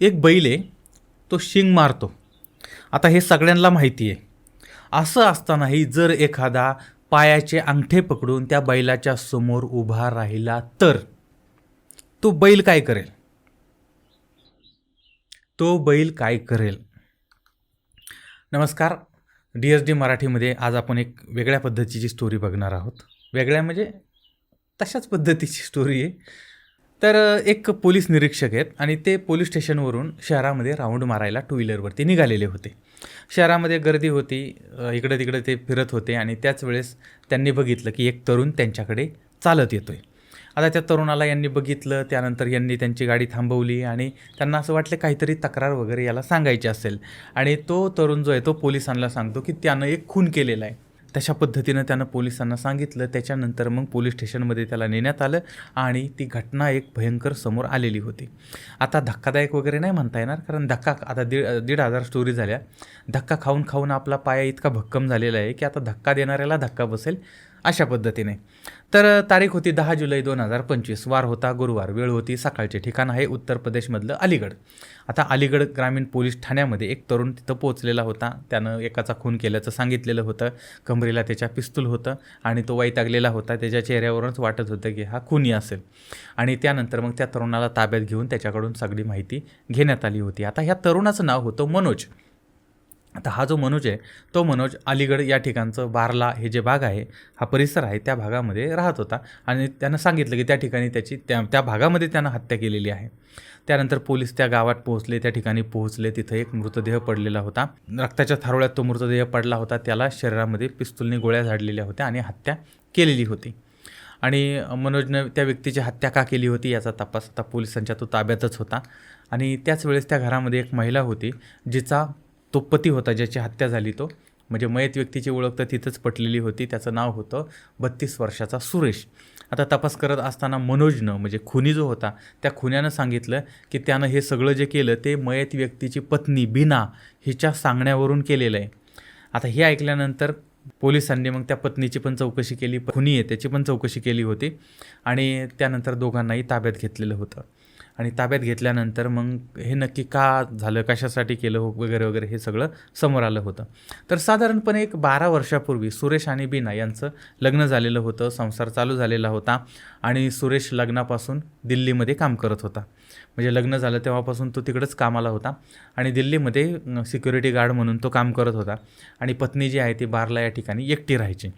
एक बैल आहे तो शिंग मारतो. आता हे सगळ्यांना माहिती आहे. असं असतानाही जर एखादा पायाचे अंगठे पकडून त्या बैलाच्या समोर उभा राहिला तर तो बैल काय करेल? तो बैल काय करेल? नमस्कार. डी एस डी मराठीमध्ये आज आपण एक वेगळ्या पद्धतीची स्टोरी बघणार आहोत. वेगळ्या म्हणजे तशाच पद्धतीची स्टोरी आहे. तर एक पोलीस निरीक्षक आहेत आणि ते पोलीस स्टेशनवरून शहरामध्ये राऊंड मारायला टू व्हीलरवरती निघालेले होते. शहरामध्ये गर्दी होती इकडं तिकडं ते फिरत होते आणि त्याच वेळेस त्यांनी बघितलं की एक तरुण त्यांच्याकडे चालत येतो आहे आता त्या तरुणाला यांनी बघितलं त्यानंतर यांनी त्यांची गाडी थांबवली आणि त्यांना असं वाटलं काहीतरी तक्रार वगैरे याला सांगायची असेल. आणि तो तरुण जो आहे तो पोलिसांना सांगतो की त्यानं एक खून केलेला आहे. तशा पद्धतीनं त्यानं पोलिसांना सांगितलं. त्याच्यानंतर मग पोलीस स्टेशनमध्ये त्याला नेण्यात आलं आणि ती घटना एक भयंकर समोर आलेली होती. आता धक्कादायक वगैरे नाही म्हणता येणार कारण धक्का आता दीड दीड हजार स्टोरी झाल्या. धक्का खाऊन खाऊन आपला पाया इतका भक्कम झालेला आहे की आता धक्का देणाऱ्याला धक्का बसेल. अशा पद्धतीने. तर तारीख होती दहा जुलै दोन हजार पंचवीस. वार होता गुरुवार. वेळ होती सकाळचे ठिकाण आहे उत्तर प्रदेशमधलं अलीगड आता अलीगड ग्रामीण पोलीस ठाण्यामध्ये एक तरुण तिथं पोहोचलेला होता. त्यानं एकाचा खून केल्याचं सांगितलेलं होतं. कमरेला त्याच्या पिस्तूल होतं आणि तो वैतागलेला होता. त्याच्या चेहऱ्यावरूनच वाटत होतं की हा खुनी असेल. आणि त्यानंतर मग त्या तरुणाला ताब्यात घेऊन त्याच्याकडून सगळी माहिती घेण्यात आली होती. आता ह्या तरुणाचं नाव होतं मनोज. आता हा जो मनोज आहे तो मनोज अलीगड या ठिकाणचं बारला हे जे भाग आहे हा परिसर आहे त्या भागामध्ये राहत होता. आणि त्यानं सांगितलं की त्या ठिकाणी त्याची त्या त्या भागामध्ये त्यानं हत्या केलेली आहे. त्यानंतर पोलीस त्या गावात पोहोचले त्या ठिकाणी पोहोचले. तिथं एक मृतदेह पडलेला होता. रक्ताच्या थारोळ्यात तो मृतदेह पडला होता. त्याला शरीरामध्ये पिस्तूलने गोळ्या झाडलेल्या होत्या आणि हत्या केलेली होती. आणि मनोजनं त्या व्यक्तीची हत्या का केली होती याचा तपास आता पोलिसांच्या तो ताब्यातच होता. आणि त्याच वेळेस त्या घरामध्ये एक महिला होती जिचा तो पती होता ज्याची हत्या झाली तो. म्हणजे मयत व्यक्तीची ओळख तर तिथंच पटलेली होती त्याचं नाव होतं बत्तीस वर्षाचा सुरेश. आता तपास करत असताना मनोजनं म्हणजे खुनी जो होता त्या खुन्यानं सांगितलं की त्यानं हे सगळं जे केलं ते मयत व्यक्तीची पत्नी बिना हिच्या सांगण्यावरून केलेलं आहे. आता हे ऐकल्यानंतर पोलिसांनी मग त्या पत्नीची पण चौकशी केली खुनी आहे त्याची पण चौकशी केली होती आणि त्यानंतर दोघांनाही ताब्यात घेतलेलं होतं. आणि ताब्यात घेतल्यानंतर मग हे नक्की का झालं कशासाठी केलं हो- वगैरे वगैरे हे सगळं समोर आलं होतं. तर साधारणपणे एक बारा वर्षापूर्वी सुरेश आणि बीना यांचं लग्न झालेलं होतं संसार चालू झालेला होता आणि सुरेश लग्नापासून दिल्लीमध्ये काम करत होता. म्हणजे लग्न झालं तेव्हापासून तो तिकडंच कामाला होता आणि दिल्लीमध्ये सिक्युरिटी गार्ड म्हणून तो काम करत होता आणि पत्नी जी आहे ती बारला या ठिकाणी एकटी राहायची.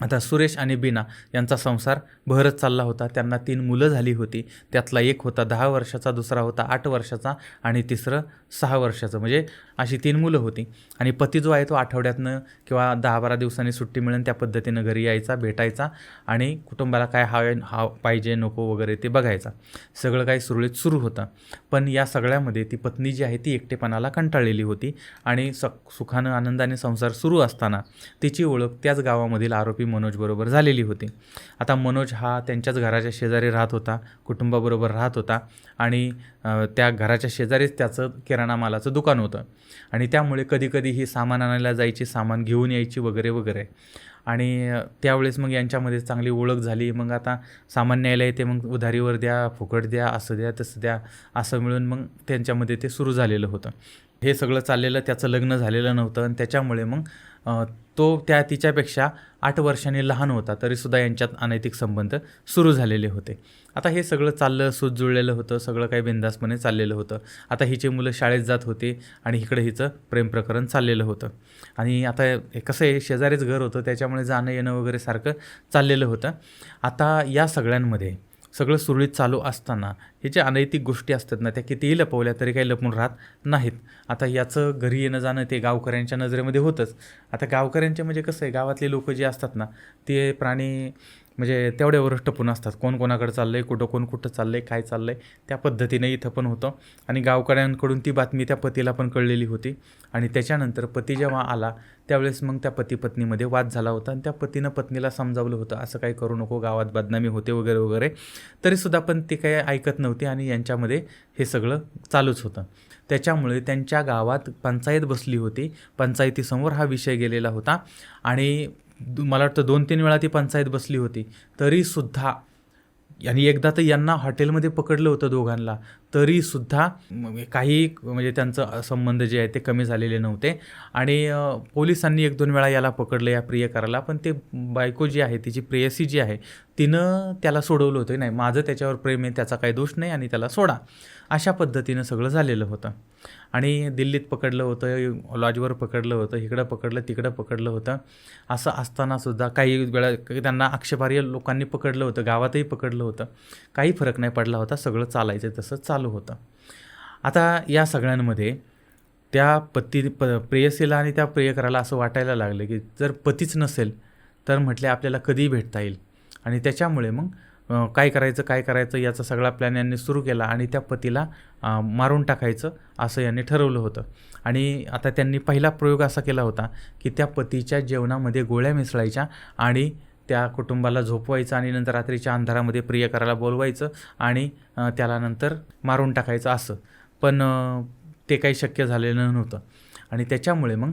आता सुरेश आणि बीना यांचा संसार बहरत चालला होता. त्यांना तीन मुलं झाली होती. त्यातला एक होता दहा वर्षाचा दुसरा होता आठ वर्षाचा आणि तिसरं सहा वर्षाचं. म्हणजे अशी तीन मुलं होती. आणि पती जो आहे तो आठवड्यातनं किंवा दहा बारा दिवसांनी सुट्टी मिळेल त्या पद्धतीनं घरी यायचा भेटायचा आणि कुटुंबाला काय हवे हा पाहिजे नको वगैरे ते बघायचा. सगळं काही सुरळीत सुरू होतं. पण या सगळ्यामध्ये ती पत्नी जी आहे ती एकटेपणाला कंटाळलेली होती आणि स सुखानं आनंदाने संसार सुरू असताना तिची ओळख त्याच गावामधील आरोपी मनोजबरोबर झालेली होती. आता मनोज हा त्यांच्याच घराच्या शेजारी राहत होता कुटुंबाबरोबर राहत होता आणि त्या घराच्या शेजारीच त्याचं किराणा मालाचं दुकान होतं. आणि त्यामुळे कधीकधी ही सामान आणायला जायची सामान घेऊन यायची वगैरे वगैरे. आणि त्यावेळेस मग यांच्यामध्ये चांगली ओळख झाली. मग आता सामान न्यायला येते मग उधारीवर द्या फुकट द्या असं द्या तसं द्या असं मिळून मग त्यांच्यामध्ये ते सुरू झालेलं होतं. हे सगळं चाललेलं त्याचं लग्न झालेलं नव्हतं आणि त्याच्यामुळे मग तो त्या तिच्यापेक्षा आठ वर्षांनी लहान होता तरीसुद्धा यांच्यात अनैतिक संबंध सुरू झालेले होते. आता हे सगळं चाललं सूत जुळलेलं होतं सगळं काही बिंदासपणे चाललेलं होतं. आता हिचे मुलं शाळेत जात होते आणि इकडे हिचं प्रेम प्रकरण चाललेलं होतं. आणि आता कसं आहे शेजारीच घर होतं त्याच्यामुळे जाणं येणं वगैरे सारखं चाललेलं होतं. आता या सगळ्यांमध्ये सगळं सुरळीत चालू असताना हे जे अनैतिक गोष्टी असतात ना त्या कितीही लपवल्या तरी काही लपून राहत नाहीत. आता याचं घरी येणं जाणं ते गावकऱ्यांच्या नजरेमध्ये होतंच. आता गावकऱ्यांचे म्हणजे कसं आहे गावातले लोक जे असतात ना ते प्राणी म्हणजे तेवढ्यावरच टपून असतात. कोण कोणाकडे चाललं आहे कुठं कोण कुठं चाललं आहे काय चाललं आहे त्या पद्धतीने इथं पण होतं. आणि गावकऱ्यांकडून ती बातमी त्या पतीला पण कळलेली होती. आणि त्याच्यानंतर पती जेव्हा आला त्यावेळेस मग त्या पती पत्नीमध्ये वाद झाला होता आणि त्या पतीनं पत्नीला समजावलं होतं असं काही करू नको गावात बदनामी होते वगैरे वगैरे. तरीसुद्धा पण ती काही ऐकत नव्हती आणि यांच्यामध्ये हे सगळं चालूच होतं. त्याच्यामुळे त्यांच्या गावात पंचायत बसली होती. पंचायतीसमोर हा विषय गेलेला होता. आणि मला वाटतं दोन तीन वेळा ती पंचायत बसली होती. तरीसुद्धा आणि एकदा तर यांना हॉटेलमध्ये पकडलं होतं दोघांना. तरीसुद्धा म्हणजे काही म्हणजे त्यांचं संबंध जे आहे ते कमी झालेले नव्हते. आणि पोलिसांनी एक दोन वेळा याला पकडलं या प्रियकराला पण ते बायको जी आहे तिची प्रेयसी जी आहे तिनं त्याला सोडवलं होतं. नाही माझं त्याच्यावर प्रेम आहे त्याचा काही दोष नाही आणि त्याला सोडा. अशा पद्धतीनं सगळं झालेलं होतं. आणि दिल्लीत पकडलं होतं लॉजवर पकडलं होतं इकडं पकडलं तिकडं पकडलं होतं. असं असतानासुद्धा काही वेळा त्यांना आक्षेपार्ह लोकांनी पकडलं होतं गावातही पकडलं होतं. काही फरक नाही पडला होता सगळं चालायचं तसं चाल चालू होतं. आता या सगळ्यांमध्ये त्या पती प प्रेयसीला आणि त्या प्रियकराला असं वाटायला लागलं की जर पतीच नसेल तर म्हटले आपल्याला कधीही भेटता येईल. आणि त्याच्यामुळे मग काय करायचं काय करायचं याचा सगळा प्लॅन यांनी सुरू केला आणि त्या पतीला मारून टाकायचं असं यांनी ठरवलं होतं. आणि आता त्यांनी पहिला प्रयोग असा केला होता की त्या पतीच्या जेवणामध्ये गोळ्या मिसळायच्या आणि त्या कुटुंबाला झोपवायचं आणि नंतर रात्रीच्या अंधारामध्ये प्रियकराला बोलवायचं आणि त्याला नंतर मारून टाकायचं असं. पण ते काही शक्य झालेलं नव्हतं. आणि त्याच्यामुळे मग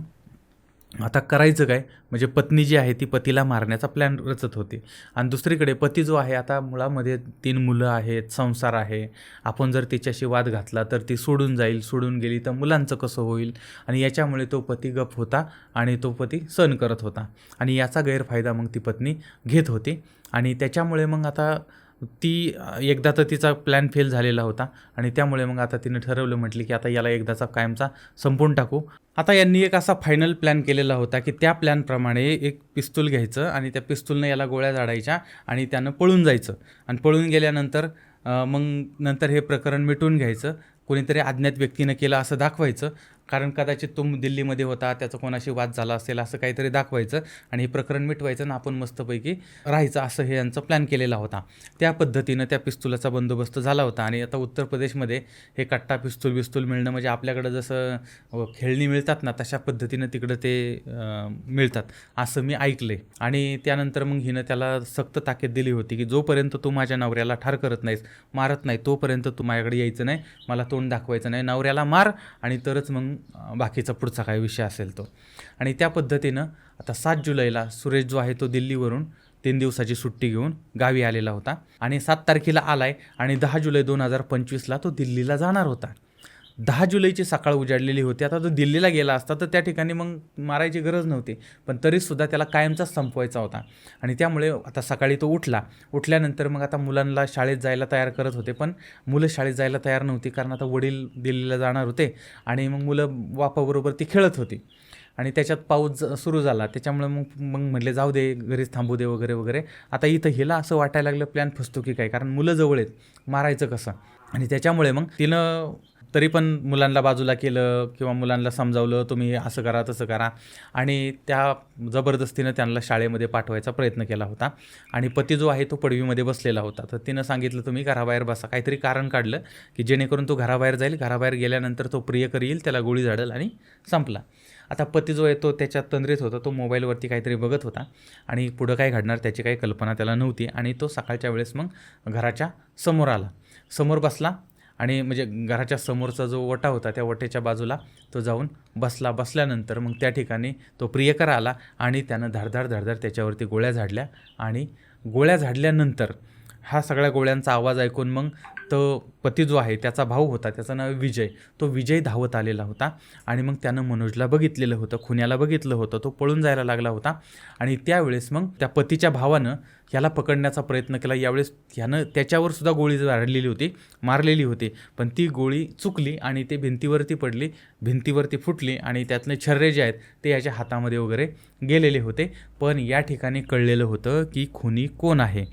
आता करायचं काय? म्हणजे पत्नी जी आहे ती पतीला मारण्याचा प्लॅन रचत होती. आणि दुसरीकडे पती जो आहे आता मुळामध्ये तीन मुलं आहेत संसार आहे. आपण जर तिच्याशी वाद घातला तर ती सोडून जाईल. सोडून गेली तर मुलांचं कसं होईल? आणि याच्यामुळे तो पती गप होता आणि तो पती सहन करत होता. आणि याचा गैरफायदा मग ती पत्नी घेत होती. आणि त्याच्यामुळे मग आता ती एकदा तर तिचा प्लॅन फेल झालेला होता आणि त्यामुळे मग आता तिने ठरवलं म्हटली की आता याला एकदाचा कायमचा संपून टाकू. आता यांनी एक असा फायनल प्लॅन केलेला होता की त्या प्लॅनप्रमाणे एक पिस्तूल घ्यायचं आणि त्या पिस्तूलनं याला गोळ्या झाडायच्या आणि त्यानं पळून जायचं. आणि पळून गेल्यानंतर मग नंतर हे प्रकरण मिटून घ्यायचं. कोणीतरी अज्ञात व्यक्तीनं केलं असं दाखवायचं. कारण कदाचित तो दिल्लीमध्ये होता त्याचा कोणाशी वाद झाला असेल असं काहीतरी दाखवायचं आणि हे प्रकरण मिटवायचं आणि आपण मस्तपैकी राहायचं असं हे यांचं प्लॅन केलेला होता. त्या पद्धतीनं त्या पिस्तुलाचा बंदोबस्त झाला होता आणि आता उत्तर प्रदेशमध्ये हे कट्टा पिस्तूल बिस्तूल मिळणं म्हणजे आपल्याकडं जसं खेळणी मिळतात ना तशा पद्धतीनं तिकडं ते मिळतात असं मी ऐकले आणि त्यानंतर मग हिनं त्याला सक्त ताकीद दिली होती की जोपर्यंत तू माझ्या नवऱ्याला ठार करत नाहीस मारत नाही तोपर्यंत तू माझ्याकडे यायचं नाही मला तोंड दाखवायचं नाही नवऱ्याला मार आणि तरच मग बाकीचा पुढचा काही विषय असेल तो. आणि त्या पद्धतीनं आता सात जुलैला सुरेश जो आहे तो दिल्लीवरून तीन दिवसाची सुट्टी घेऊन गावी आलेला होता. आणि सात तारखेला आलाय आणि दहा जुलै दोन हजार पंचवीसला तो दिल्लीला जाणार होता. दहा जुलैची सकाळ उजाडलेली होती. आता तो दिल्लीला गेला असता तर त्या ठिकाणी मग मारायची गरज नव्हती. पण तरीसुद्धा त्याला कायमचाच संपवायचा होता. आणि त्यामुळे आता सकाळी तो उठला. उठल्यानंतर मग आता मुलांना शाळेत जायला तयार करत होते पण मुलं शाळेत जायला तयार नव्हती कारण आता वडील दिल्लीला जाणार होते आणि मग मुलं बापाबरोबर ती खेळत होती. आणि त्याच्यात पाऊस सुरू झाला. त्याच्यामुळे मग मग म्हटले जाऊ दे घरीच थांबू दे वगैरे वगैरे. आता इथं हिला असं वाटायला लागलं प्लॅन फसतो की काय? कारण मुलं जवळ आहेत. मारायचं कसं? आणि त्याच्यामुळे मग तिनं तरी पण मुलांना बाजूला केलं किंवा मुलांना समजावलं तुम्ही असं करा तसं करा. आणि त्या जबरदस्तीनं त्यांना शाळेमध्ये पाठवायचा प्रयत्न केला होता. आणि पती जो आहे तो पडवीमध्ये बसलेला होता. तर तिनं सांगितलं तुम्ही घराबाहेर बसा. काहीतरी कारण काढलं की जेणेकरून तो घराबाहेर जाईल. घराबाहेर गेल्यानंतर तो प्रियकर येईल त्याला गोळी झाडेल आणि संपला. आता पती जो आहे तो त्याच्या तंद्रीत होता. तो मोबाईलवरती काहीतरी बघत होता आणि पुढं काय घडणार त्याची काही कल्पना त्याला नव्हती. आणि तो सकाळच्या वेळेस मग घराच्या समोर आला. समोर बसला. आणि म्हणजे घराच्या समोरचा जो वटा होता त्या वटेच्या बाजूला तो जाऊन बसला. बसल्यानंतर मग त्या ठिकाणी तो प्रियकर आला आणि त्यानं धारधार धारधार त्याच्यावरती गोळ्या झाडल्या. आणि गोळ्या झाडल्यानंतर हा सगळ्या गोळ्यांचा आवाज ऐकून मग तो पती जो आहे त्याचा भाऊ होता त्याचं नाव विजय तो विजय धावत आलेला होता. आणि मग त्यानं मनोजला बघितलेलं होतं खुन्याला बघितलं होतं तो पळून जायला लागला होता. आणि त्यावेळेस मग त्या पतीच्या भावानं ह्याला पकडण्याचा प्रयत्न केला. यावेळेस ह्यानं त्याच्यावर सुद्धा गोळी झाडलेली होती मारलेली होती. पण ती गोळी चुकली आणि ते भिंतीवरती पडली भिंतीवरती फुटली आणि त्यातले छर्रे जे आहेत ते याच्या हातामध्ये वगैरे गेलेले होते. पण या ठिकाणी कळलेलं होतं की खुनी कोण आहे?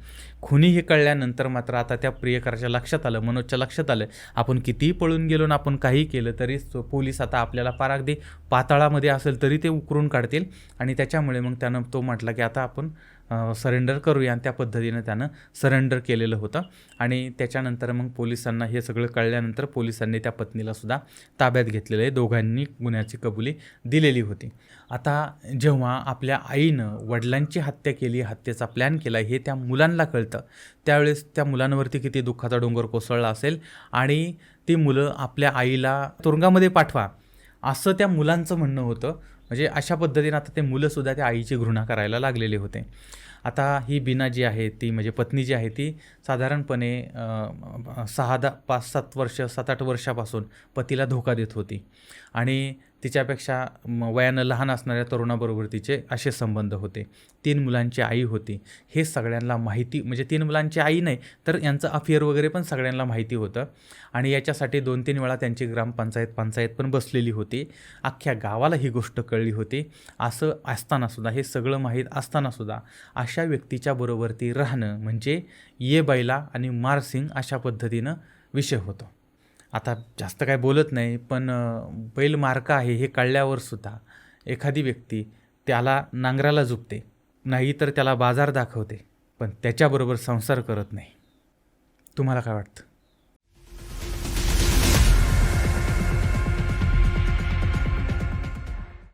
खुनी हे कळल्यानंतर मात्र आता त्या प्रियकराच्या लक्षात आलं मनोजच्या लक्षात आलं. आपण कितीही पळून गेलो ना आपण काही केलं तरी पोलीस आता आपल्याला पार अगदी पाताळामध्ये असेल तरी ते उकरून काढतील. आणि त्याच्यामुळे मग त्यानं तो म्हटला की आता आपण सरेंडर करूया आणि त्या पद्धतीनं त्यानं सरेंडर केलेलं होतं. आणि त्याच्यानंतर मग पोलिसांना हे सगळं कळल्यानंतर पोलिसांनी त्या पत्नीला सुद्धा ताब्यात घेतलेलं आहे. दोघांनी गुन्ह्याची कबुली दिलेली होती. आता जेव्हा आपल्या आईनं वडिलांची हत्या केली हत्येचा प्लॅन केला हे त्या मुलांना कळतं. त्यावेळेस त्या मुलांवरती किती दुःखाचा डोंगर कोसळला असेल आणि ती मुलं आपल्या आईला तुरुंगामध्ये पाठवा. असं त्या मुलांचं म्हणणं होतं. म्हणजे अशा पद्धतीनं आता ते मुलंसुद्धा त्या आईची घृणा करायला लागलेले होते. आता ही बिना जी आहे ती म्हणजे पत्नी जी आहे ती साधारणपणे सहा दहा पाच सात वर्ष सात आठ वर्षापासून पतीला धोका देत होती. आणि तिच्यापेक्षा वयानं लहान असणाऱ्या तरुणाबरोबर तिचे असे संबंध होते. तीन मुलांची आई होती. हे सगळ्यांना माहिती म्हणजे तीन मुलांची आई नाही तर यांचं अफेअर वगैरे पण सगळ्यांना माहिती होतं. आणि याच्यासाठी दोन तीन वेळा त्यांची ग्रामपंचायत पंचायत पण बसलेली होती. अख्ख्या गावाला ही गोष्ट कळली होती. असं असतानासुद्धा हे सगळं माहीत असतानासुद्धा अशा व्यक्तीच्या बरोबर ती राहणं म्हणजे ये बैला आणि मारसिंग अशा पद्धतीनं विषय होतो. आता जास्त काय बोलत नाही पण बैल मार्का आहे हे कळल्यावर सुद्धा एखादी व्यक्ती त्याला नांगराला झुकते नाही तर त्याला बाजार दाखवते पण त्याच्याबरोबर संसार करत नाही. तुम्हाला काय वाटतं?